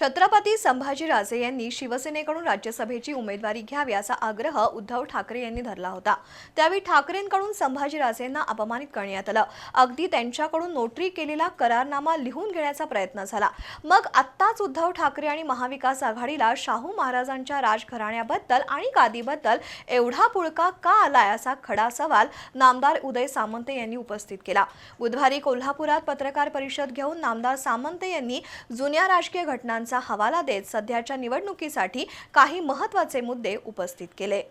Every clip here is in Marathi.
छत्रपती संभाजीराजे यांनी शिवसेनेकडून राज्यसभेची उमेदवारी घ्यावी असा आग्रह उद्धव ठाकरे यांनी धरला होता. त्यावेळी ठाकरेंकडून संभाजीराजेंना अपमानित करण्यात आलं. अगदी त्यांच्याकडून नोटरी केलेला करारनामा लिहून घेण्याचा प्रयत्न झाला. मग आत्ताच उद्धव ठाकरे आणि महाविकास आघाडीला शाहू महाराजांच्या राजघराण्याबद्दल आणि गादीबद्दल एवढा पुळका का आलाय असा खडा सवाल नामदार उदय सामंत यांनी उपस्थित केला. बुधवारी कोल्हापुरात पत्रकार परिषद घेऊन नामदार सामंत यांनी जुन्या राजकीय घटनांचा हवाला देत सध्याच्या निवडणुकीसाठी काही महत्त्वाचे मुद्दे उपस्थित केले.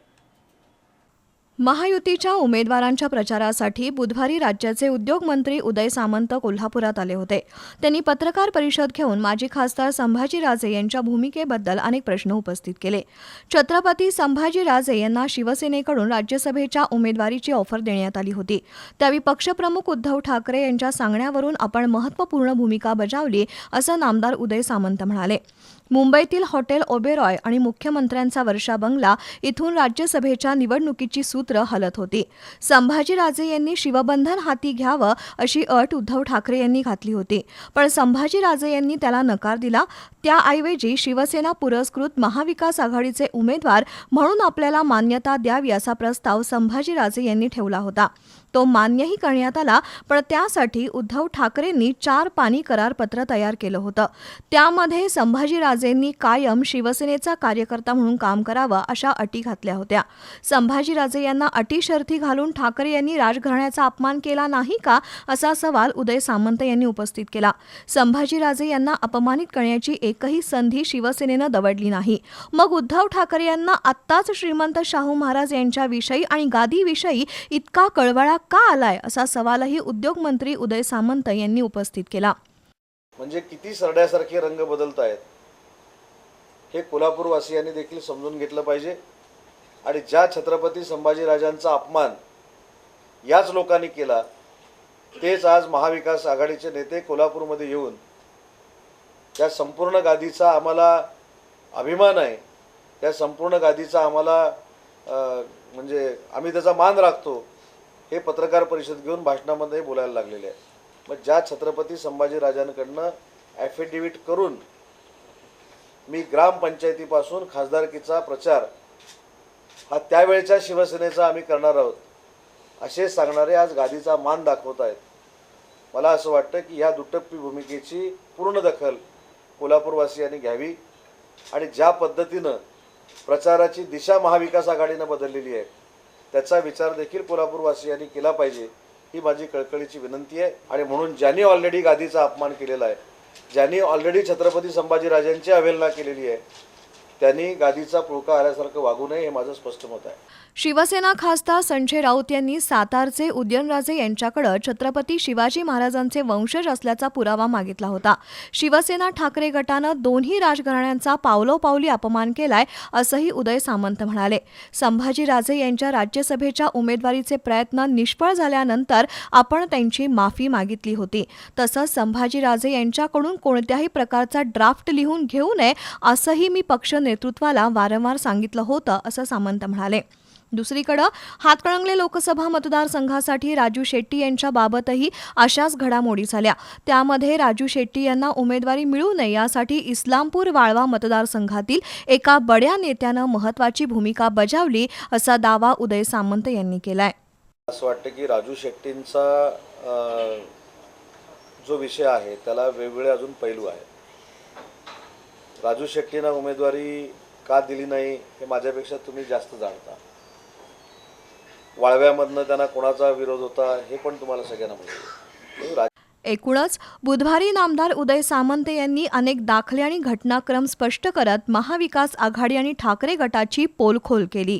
महायुतीच्या उमेदवारांच्या प्रचारासाठी बुधवारी राज्याचे उद्योगमंत्री उदय सामंत कोल्हापुरात आले होते. त्यांनी पत्रकार परिषद घेऊन माजी खासदार संभाजीराजे यांच्या भूमिकेबद्दल अनेक प्रश्न उपस्थित केले. छत्रपती संभाजीराजे यांना शिवसेनेकडून राज्यसभेच्या उमेदवारीची ऑफर देण्यात आली होती. त्यावेळी पक्षप्रमुख उद्धव ठाकरे यांच्या सांगण्यावरून आपण महत्त्वपूर्ण भूमिका बजावली असं नामदार उदय सामंत म्हणाले. मुंबईतील हॉटेल ओबेरॉय आणि मुख्यमंत्र्यांचा वर्षा बंगला इथून राज्यसभेच्या निवडणुकीची सूत सूत्र हलत होती. संभाजीराजे यांनी शिवबंधन हाती घ्यावं अशी अट उद्धव ठाकरे यांनी घातली होती. पण संभाजीराजे यांनी त्याला नकार दिला. त्याऐवजी शिवसेना पुरस्कृत महाविकास आघाडीचे उमेदवार म्हणून आपल्याला मान्यता द्यावी असा प्रस्ताव संभाजीराजे यांनी ठेवला होता. तो मान्यही करण्यात आला पण त्यासाठी उद्धव ठाकरेंनी चार पाणी करारपत्र तयार केलं होतं. त्यामध्ये संभाजीराजेंनी कायम शिवसेनेचा कार्यकर्ता म्हणून काम करावं अशा अटी घातल्या होत्या. संभाजीराजे यांना अटी शर्थी घालून ठाकरे यांनी राजघराण्याचा अपमान केला नाही का असा सवाल उदय सामंत यांनी उपस्थित केला. संभाजीराजे यांना अपमानित करण्याची एकही संधी शिवसेनेनं दवडली नाही. मग उद्धव ठाकरे यांना आत्ताच श्रीमंत शाहू महाराज यांच्याविषयी आणि गादीविषयी इतका कळवळा का आलाय असा सवालही उद्योगमंत्री उदय सामंत यांनी उपस्थित केला. म्हणजे किती सरड्यासारखे रंग बदलत आहेत हे कोल्हापूरवासियांनी देखील समजून घेतलं पाहिजे. आणि ज्या छत्रपती संभाजीराजांचा अपमान याच लोकांनी केला तेच आज महाविकास आघाडीचे नेते कोल्हापूरमध्ये येऊन त्या संपूर्ण गादीचा आम्हाला अभिमान आहे. त्या संपूर्ण गादीचा आम्हाला म्हणजे आम्ही त्याचा मान राखतो हे पत्रकार परिषद घेऊन भाषणामध्ये बोलायला लागलेले आहे. मग ज्या छत्रपती संभाजीराजांकडनं ॲफिडेव्हिट करून मी ग्रामपंचायतीपासून खासदारकीचा प्रचार हा त्यावेळच्या शिवसेनेचा आम्ही करणार आहोत. असे सांगणारे आज गादीचा मान दाखवत आहेत. मला असं वाटतं की ह्या दुटप्पी भूमिकेची पूर्ण दखल कोल्हापूरवासियांनी घ्यावी. आणि ज्या पद्धतीनं प्रचाराची दिशा महाविकास आघाडीनं बदललेली आहे त्याचा विचार देखील कोल्हापूरवासियांनी केला पाहिजे ही माझी कळकळीची विनंती आहे. आणि म्हणून ज्यांनी ऑलरेडी गादीचा अपमान केलेला आहे ज्यांनी ऑलरेडी छत्रपती संभाजीराजांची अवहेलना केलेली आहे त्यांनी गादीचा पुळका आल्यासारखं वागू नये हे माझं स्पष्ट मत आहे. शिवसेना खासदार संजय राऊत यांनी सातारचे उदयनराजे यांच्याकडे छत्रपती शिवाजी महाराजांचे वंशज असल्याचा पुरावा मागितला होता. शिवसेना ठाकरे गटानं दोन्ही राजघराण्यांचा पावलोपावली अपमान केलाय असंही उदय सामंत म्हणाले. संभाजीराजे यांच्या राज्यसभेच्या उमेदवारीचे प्रयत्न निष्फळ झाल्यानंतर आपण त्यांची माफी मागितली होती. तसंच संभाजीराजे यांच्याकडून कोणत्याही प्रकारचा ड्राफ्ट लिहून घेऊ नये असंही मी पक्ष नेतृत्वाला वारंवार सांगितलं होतं असं सामंत म्हणाले. दुसरीकडं हातकणंगले लोकसभा मतदारसंघासाठी राजू शेट्टी यांच्या बाबतही अशाच घडामोडी झाल्या. त्यामध्ये राजू शेट्टी यांना उमेदवारी मिळू नये यासाठी इस्लामपूर वाळवा मतदारसंघातील एका बड्या नेत्यानं महत्वाची भूमिका बजावली असा दावा उदय सामंत यांनी केलाय. असं वाटतं की राजू शेट्टींचा जो विषय आहे त्याला वेगवेगळे अजून पैलू आहेत. राजू शेट्टींना उमेदवारी का दिली नाही हे माझ्यापेक्षा तुम्ही जास्त जाणता. वाळव्यामधनं त्यांना कोणाचा विरोध होता हे पण तुम्हाला सगळ्यांना माहिती एकूणच बुधवारी नामदार उदय सामंत यांनी अनेक दाखले आणि घटनाक्रम स्पष्ट करत महाविकास आघाडी आणि ठाकरे गटाची पोलखोल केली.